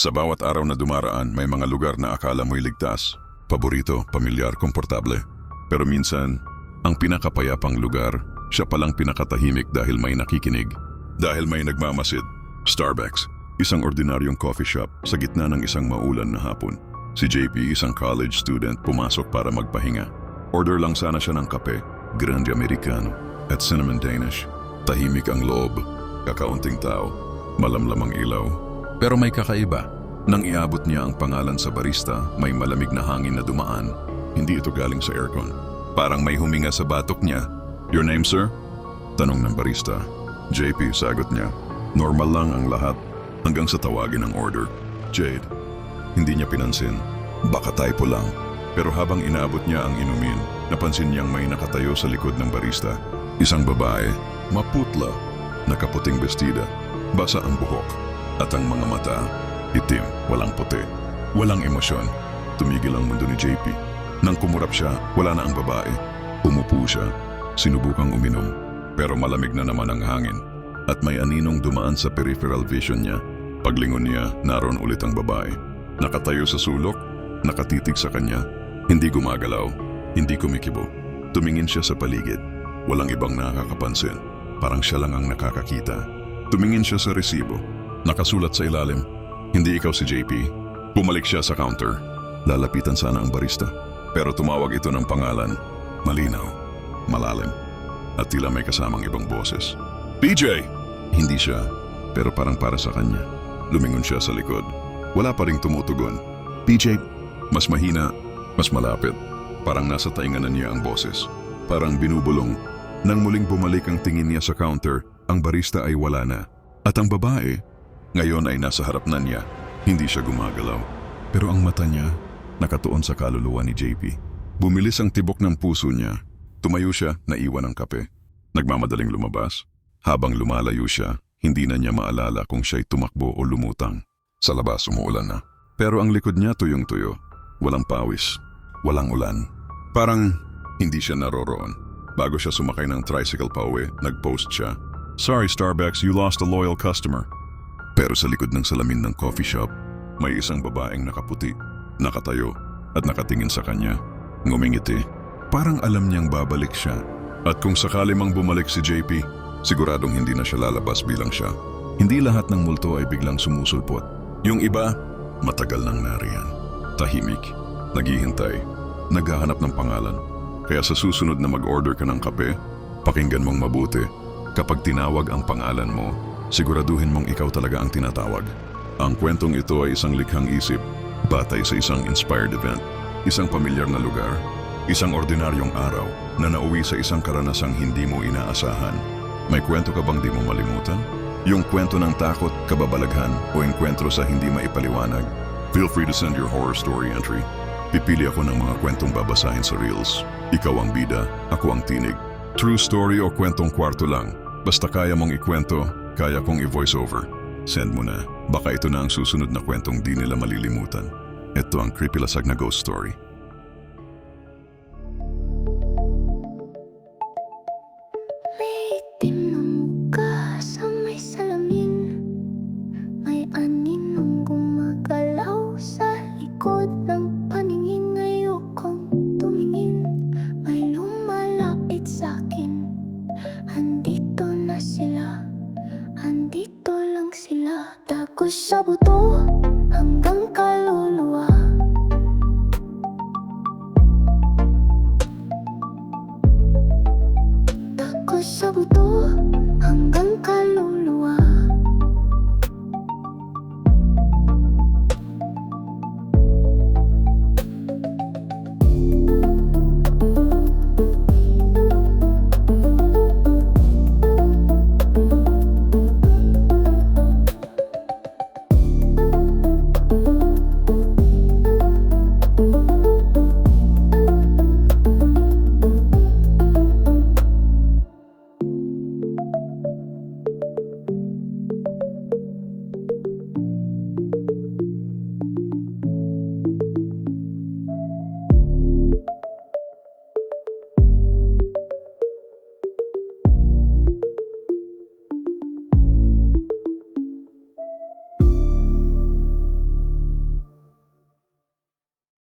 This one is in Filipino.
Sa bawat araw na dumaraan, may mga lugar na akala mo'y ligtas. Paborito, pamilyar, komportable. Pero minsan, ang pinakapayapang lugar, siya palang pinakatahimik dahil may nakikinig. Dahil may nagmamasid. Starbucks, isang ordinaryong coffee shop sa gitna ng isang maulan na hapon. Si JP, isang college student, pumasok para magpahinga. Order lang sana siya ng kape, Grande Americano, at Cinnamon Danish. Tahimik ang loob, kakaunting tao, malamlamang ilaw. Pero may kakaiba. Nang iabot niya ang pangalan sa barista, may malamig na hangin na dumaan. Hindi ito galing sa aircon. Parang may huminga sa batok niya. Your name, sir? Tanong ng barista. JP, sagot niya. Normal lang ang lahat hanggang sa tawagin ang order. Jade. Hindi niya pinansin. Baka typo lang. Pero habang inaabot niya ang inumin, napansin niyang may nakatayo sa likod ng barista. Isang babae, maputla, nakaputing bestida, basa ang buhok, at ang mga mata, itim, walang puti. Walang emosyon. Tumigil ang mundo ni JP. Nang kumurap siya, wala na ang babae. Umupo siya, sinubukang uminom, pero malamig na naman ang hangin. At may aninong dumaan sa peripheral vision niya. Paglingon niya, naroon ulit ang babae. Nakatayo sa sulok, nakatitig sa kanya, hindi gumagalaw, hindi kumikibo. Tumingin siya sa paligid. Walang ibang nakakapansin. Parang siya lang ang nakakakita. Tumingin siya sa resibo. Nakasulat sa ilalim, hindi ikaw si JP. Bumalik siya sa counter. Lalapitan sana ang barista. Pero tumawag ito ng pangalan. Malinaw, malalim, at tila may kasamang ibang boses. PJ! Hindi siya, pero parang para sa kanya. Lumingon siya sa likod. Wala pa ring tumutugon. PJ, mas mahina, mas malapit. Parang nasa tainganan niya ang boses. Parang binubulong. Nang muling bumalik ang tingin niya sa counter, ang barista ay wala na. At ang babae, ngayon ay nasa harap na niya. Hindi siya gumagalaw. Pero ang mata niya, nakatuon sa kaluluwa ni JP. Bumilis ang tibok ng puso niya. Tumayo siya, naiwan ang kape. Nagmamadaling lumabas. Habang lumalayo siya, hindi na niya maalala kung siya'y tumakbo o lumutang. Sa labas, umuulan na. Pero ang likod niya tuyong-tuyo. Walang pawis. Walang ulan. Parang hindi siya naroroon. Bago siya sumakay ng tricycle pa uwi, nag-post siya. Sorry Starbucks, you lost a loyal customer. Pero sa likod ng salamin ng coffee shop, may isang babaeng nakaputi, nakatayo, at nakatingin sa kanya. Ngumingiti. Parang alam niyang babalik siya. At kung sakali mang bumalik si JP, siguradong hindi na siya lalabas bilang siya. Hindi lahat ng multo ay biglang sumusulpot. Yung iba, matagal nang nariyan. Tahimik, naghihintay, naghahanap ng pangalan. Kaya sa susunod na mag-order ka ng kape, pakinggan mong mabuti. Kapag tinawag ang pangalan mo, siguraduhin mong ikaw talaga ang tinatawag. Ang kwentong ito ay isang likhang isip, batay sa isang inspired event, isang pamilyar na lugar, isang ordinaryong araw na nauwi sa isang karanasang hindi mo inaasahan. May kwento ka bang di mo malimutan? Yung kwento ng takot, kababalaghan o enkwentro sa hindi maipaliwanag? Feel free to send your horror story entry. Pipili ako ng mga kwentong babasahin sa Reels. Ikaw ang bida, ako ang tinig. True story o kwentong kwarto lang. Basta kaya mong ikwento, kaya kong i-voice over. Send mo na. Baka ito na ang susunod na kwentong di nila malilimutan. Ito ang Creepy Lasag na Ghost Story. May aninong gumagalaw sa likod ng lang sila. Tagos sa buto hanggang kaluluwa. Tagos sa buto hanggang